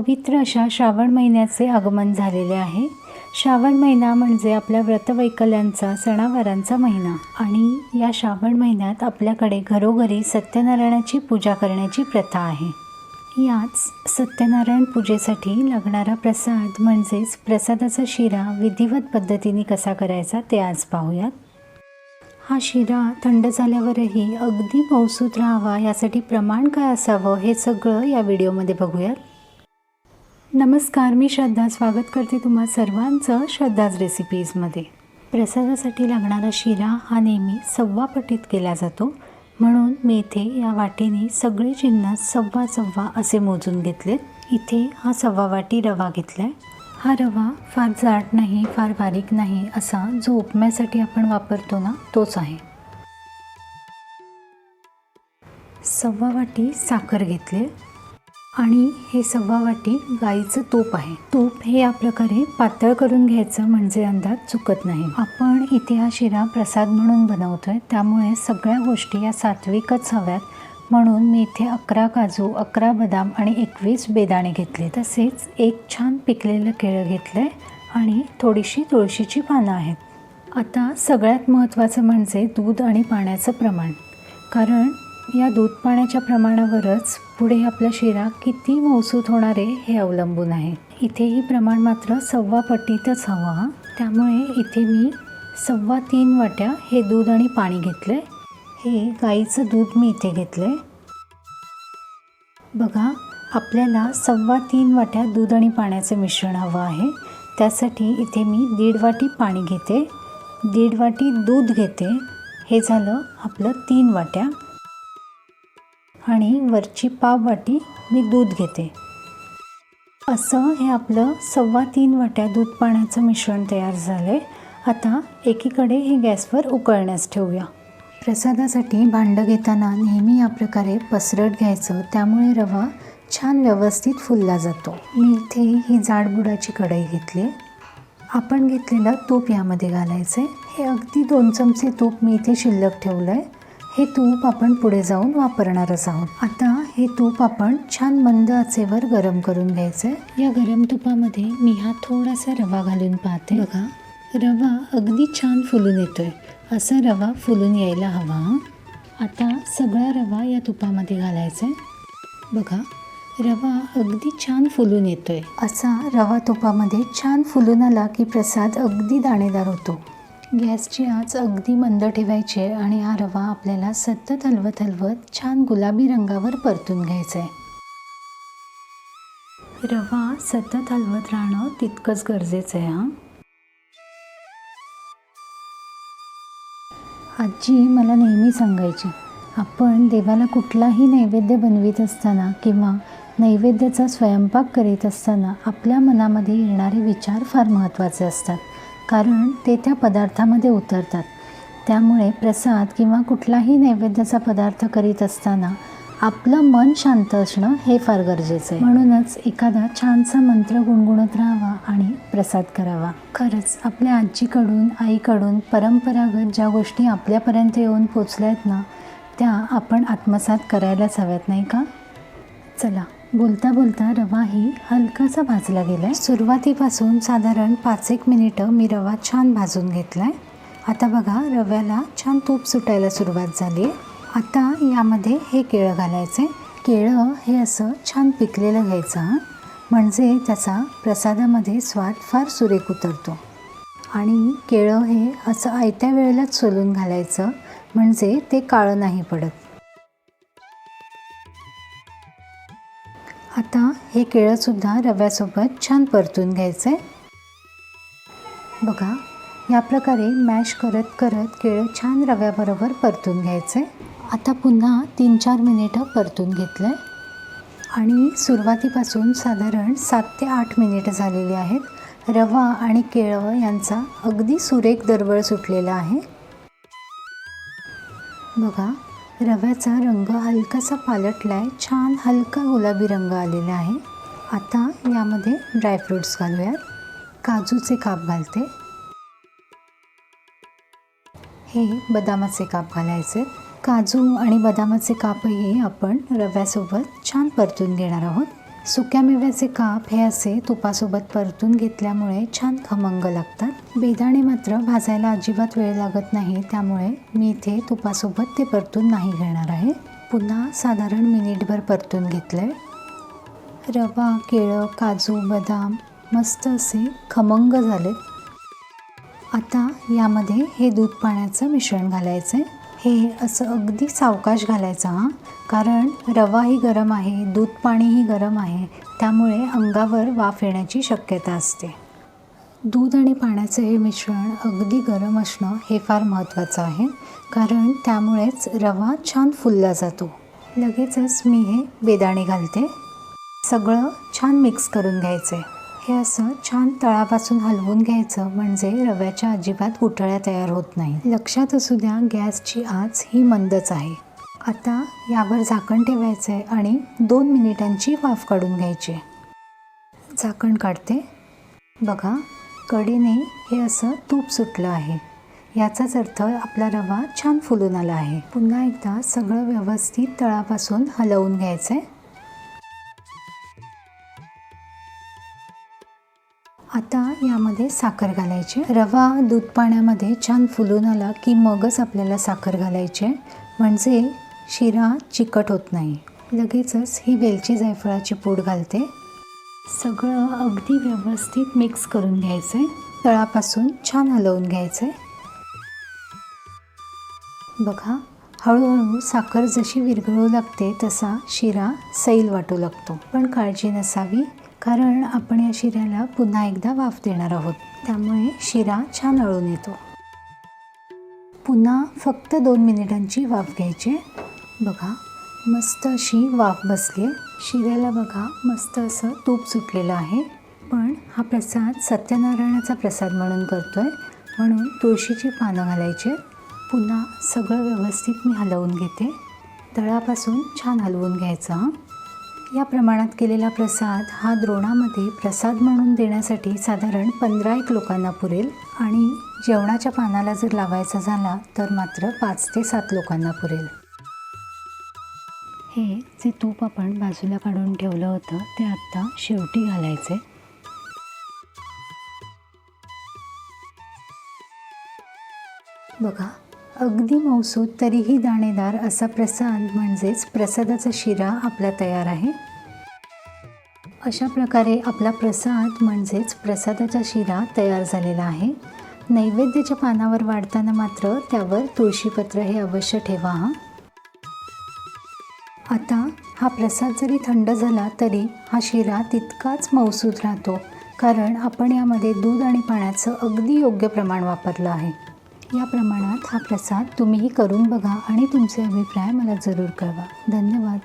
पवित्र अशा श्रावण महिन्याचे आगमन झालेले आहे. श्रावण महिना म्हणजे आपल्या व्रतवैकल्यांचा सणावारांचा महिना. आणि या श्रावण महिन्यात आपल्याकडे घरोघरी सत्यनारायणाची पूजा करण्याची प्रथा आहे. याच सत्यनारायण पूजेसाठी लागणारा प्रसाद म्हणजेच प्रसादाचा शिरा विधिवत पद्धतीने कसा करायचा ते आज पाहूयात. हा शिरा थंड झाल्यावरही अगदी मौसूत राहावा यासाठी प्रमाण काय असावं हे सगळं या व्हिडिओमध्ये बघूयात. नमस्कार मी श्रद्धा. स्वागत करते तुम्हा सर्वांचं श्रद्धाज रेसिपीजमध्ये प्रसादासाठी लागणारा शिरा हा नेहमी सव्वा पटीत केला जातो. म्हणून मी इथे या वाटीने सगळे चिन्ह सव्वा सव्वा असे मोजून घेतलेत इथे हा सव्वा वाटी रवा घेतला आहे हा रवा फार जाड नाही फार बारीक नाही असा जो उपम्यासाठी आपण वापरतो ना तोच आहे. सव्वा वाटी साखर घेतले. आणि हे सव्वा वाटी गाईचं तूप आहे. तूप हे या प्रकारे पातळ करून घ्यायचं म्हणजे अंदाज चुकत नाही. आपण इथे हा शिरा प्रसाद म्हणून बनवतोय. त्यामुळे सगळ्या गोष्टी या सात्विकच हव्यात. म्हणून मी इथे अकरा काजू अकरा बदाम आणि एकवीस बेदाणे घेतले. तसेच एक छान पिकलेलं केळं घेतलं आणि थोडीशी तुळशीची पानं आहेत. आता सगळ्यात महत्त्वाचं म्हणजे दूध आणि पाण्याचं प्रमाण. कारण या दूध पाण्याच्या प्रमाणावरच पुढे आपला शिरा किती मौसूत होणार आहे हे अवलंबून आहे. इथेही प्रमाण मात्र सव्वा पट्टीतच हवं त्यामुळे इथे मी सव्वा तीन वाट्या हे दूध आणि पाणी घेतलं हे गाईचं दूध मी इथे घेतलं बघा आपल्याला सव्वा तीन वाट्या दूध आणि पाण्याचं मिश्रण हवं आहे. त्यासाठी इथे मी दीड वाटी पाणी घेते. दीड वाटी दूध घेते. हे झालं आपलं तीन वाट्या. आणि वरची पाव वाटी मी दूध घेते. असं हे आपलं सव्वा तीन वाट्या दूध पाण्याचं मिश्रण तयार झालं आहे आता एकीकडे हे गॅसवर उकळण्यास ठेवूया. प्रसादासाठी भांडं घेताना नेहमी या प्रकारे पसरट घ्यायचं त्यामुळे रवा छान व्यवस्थित फुलला जातो. मी इथे ही जाडबुडाची कढई घेतली. आपण घेतलेलं तूप यामध्ये घालायचं आहे हे अगदी दोन चमचे तूप मी इथे शिल्लक ठेवलं आहे हे तूप आपण पुढे जाऊन वापरणारच आहोत. आता हे तूप आपण छान मंद आचेवर गरम करून घ्यायचं आहे. या गरम तुपामध्ये मी हा थोडासा रवा घालून पाहते. बघा रवा अगदी छान फुलून येतोय. असा रवा फुलून यायला हवा. आता सगळा रवा या तुपामध्ये घालायचा आहे. बघा रवा अगदी छान फुलून येतोय. असा रवा तुपामध्ये छान फुलून आला की प्रसाद अगदी दाणेदार होतो. गॅसची आच अगदी मंद ठेवायची आहे आणि हा रवा आपल्याला सतत हलवत हलवत छान गुलाबी रंगावर परतून घ्यायचा आहे रवा सतत हलवत राहणं तितकंच गरजेचं आहे हां. आजी मला नेहमी सांगायची आपण देवाला कुठलाही नैवेद्य बनवित असताना किंवा नैवेद्याचा स्वयंपाक करीत असताना आपल्या मनामध्ये येणारे विचार फार महत्त्वाचे असतात. कारण ते त्या पदार्थामध्ये उतरतात. त्यामुळे प्रसाद किंवा कुठलाही नैवेद्याचा पदार्थ करीत असताना आपलं मन शांत असणं हे फार गरजेचं आहे. म्हणूनच एखादा छानसा मंत्र गुणगुणत राहावा आणि प्रसाद करावा. खरंच आपल्या आजीकडून आईकडून परंपरागत ज्या गोष्टी आपल्यापर्यंत येऊन पोचल्या आहेत ना त्या आपण आत्मसात करायलाच हव्यात नाही का? चला. बोलता बोलता रवा ही हलकासा भाजला गेला आहे सुरुवातीपासून साधारण पाच एक मिनिटं मी रवा छान भाजून घेतला आहे आता बघा रव्याला छान तूप सुटायला सुरुवात झाली आहे आता यामध्ये हे केळं घालायचं केळं हे असं छान पिकलेलं घ्यायचं हां. म्हणजे त्याचा प्रसादामध्ये स्वाद फार सुरेख उतरतो. आणि केळं हे असं आयत्या वेळेलाच सोलून घालायचं म्हणजे ते काळं नाही पडत. आता हे केळंसुद्धा रव्यासोबत छान परतून घ्यायचं. आहे बघा या प्रकारे मॅश करत करत केळं छान रव्याबरोबर परतून घ्यायचं. आहे आता पुन्हा तीन चार मिनिटं परतून घेतलं आहे आणि सुरुवातीपासून साधारण सात ते आठ मिनिटं झालेली आहेत. रवा आणि केळं यांचा अगदी सुरेख दरवळ सुटलेला आहे. बघा रव्याचा रंग हलकासा पालटला आहे छान हलका गुलाबी रंग आलेला आहे. आता यामध्ये ड्रायफ्रूट्स घालूयात. काजूचे काप घालते. हे बदामाचे काप घालायचे. काजू आणि बदामाचे कापही आपण रव्यासोबत छान परतून घेणार आहोत. सुक्या मेव्याचे काप हे असे तुपासोबत परतून घेतल्यामुळे छान खमंग लागतात. बेदाणे मात्र भाजायला अजिबात वेळ लागत नाही त्यामुळे मी इथे तुपासोबत ते परतून नाही घेणार आहे. पुन्हा साधारण मिनिटभर परतून घेतलं आहे रवा केळं काजू बदाम मस्त असे खमंग झालेत. आता यामध्ये हे दूध पाण्याचं मिश्रण घालायचं आहे हे असं अगदी सावकाश घालायचं हां. कारण रवाही गरम आहे दूध पाणीही गरम आहे त्यामुळे अंगावर वाफ येण्याची शक्यता असते. दूध आणि पाण्याचं हे मिश्रण अगदी गरम असणं हे फार महत्त्वाचं आहे कारण त्यामुळेच रवा छान फुलला जातो. लगेचच मी हे बेदाणे घालते. सगळं छान मिक्स करून घ्यायचं आहे हे असं छान तळापासून हलवून घ्यायचं म्हणजे रव्याच्या अजिबात गुठळ्या तयार होत नाही. लक्षात असू द्या गॅसची आच ही मंदच आहे. आता यावर झाकण ठेवायचं आहे आणि दोन मिनिटांची वाफ काढून घ्यायची. आहे झाकण काढते. बघा कडीने हे असं तूप सुटलं आहे. याचाच अर्थ आपला रवा छान फुलून आला आहे. पुन्हा एकदा सगळं व्यवस्थित तळापासून हलवून घ्यायचं आहे साखर घालायची. रवा दूध पाण्यामध्ये छान फुलून आला की मगच आपल्याला साखर घालायची आहे. म्हणजे शिरा चिकट होत नाही. लगेचच ही वेलची जायफळाची पूड घालते. सगळं अगदी व्यवस्थित मिक्स करून घ्यायचं आहे तळापासून छान हलवून घ्यायचं आहे बघा हळूहळू साखर जशी विरघळू लागते तसा शिरा सैल वाटू लागतो. पण काळजी नसावी. कारण आपण या शिऱ्याला पुन्हा एकदा वाफ देणार आहोत. त्यामुळे शिरा छान अळून येतो. पुन्हा फक्त दोन मिनिटांची वाफ घ्यायची. बघा मस्त अशी वाफ बसली आहे. शिऱ्याला बघा मस्त असं तूप सुटलेलं आहे. पण हा प्रसाद सत्यनारायणाचा प्रसाद म्हणून करतोय. म्हणून तुळशीची पानं घालायचे. पुन्हा सगळं व्यवस्थित मी हलवून घेते. तळापासून छान हलवून घ्यायचं हां. या प्रमाणात केलेला प्रसाद हा द्रोणामध्ये प्रसाद म्हणून देण्यासाठी साधारण पंधरा एक लोकांना पुरेल आणि जेवणाच्या पानाला जर लावायचा झाला तर मात्र पाच ते सात लोकांना पुरेल. हे जे तूप आपण बाजूला काढून ठेवलं होतं ते आत्ता शेवटी घालायचे बघा अगदी मौसूद तरीही दाणेदार असा प्रसाद म्हणजेच प्रसादाचा शिरा आपला तयार आहे. अशा प्रकारे आपला प्रसाद म्हणजेच प्रसादाचा शिरा तयार झालेला आहे. नैवेद्याच्या पानावर वाढताना मात्र त्यावर तुळशीपत्र हे अवश्य ठेवा. हां आता हा प्रसाद जरी थंड झाला तरी हा शिरा तितकाच मौसूद राहतो कारण आपण यामध्ये दूध आणि पाण्याचं अगदी योग्य प्रमाण वापरलं आहे. या प्रमाणात हा प्रसाद तुम्हीही करून बघा आणि तुमचे अभिप्राय मला जरूर कळवा. धन्यवाद.